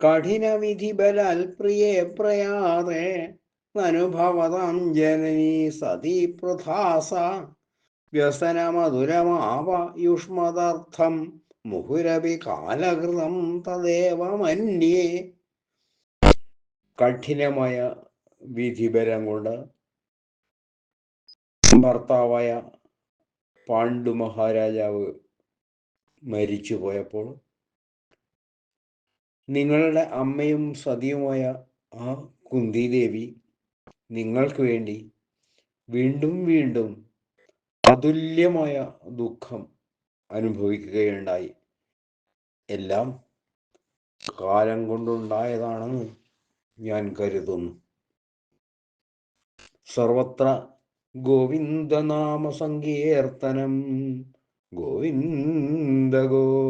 കഠിനവിധി ബലാൽ പ്രിയേ പ്രയാതെ അനുഭവതാം ജനനീ സതീ പ്രധാസ. വ്യസനമധുരമാവ യുഷ്മദർത്ഥം മുഹുരവി കാലകൃതം തദേവ മന്യേ കഠിനമായ വിധിബലം കൊണ്ട് ഭർത്താവായ പാണ്ഡു മഹാരാജാവ് മരിച്ചു പോയപ്പോൾ നിങ്ങളുടെ അമ്മയും സതിയുമായ ആ കുന്തിദേവി നിങ്ങൾക്ക് വേണ്ടി വീണ്ടും വീണ്ടും അതുല്യമായ ദുഃഖം അനുഭവിക്കുകയുണ്ടായി. എല്ലാം കാലം കൊണ്ടുണ്ടായതാണെന്ന് ഞാൻ കരുതുന്നു. സർവത്ര ഗോവിന്ദനാമ സങ്കീർത്തനം ഗോവിന്ദ ഗോവിന്ദ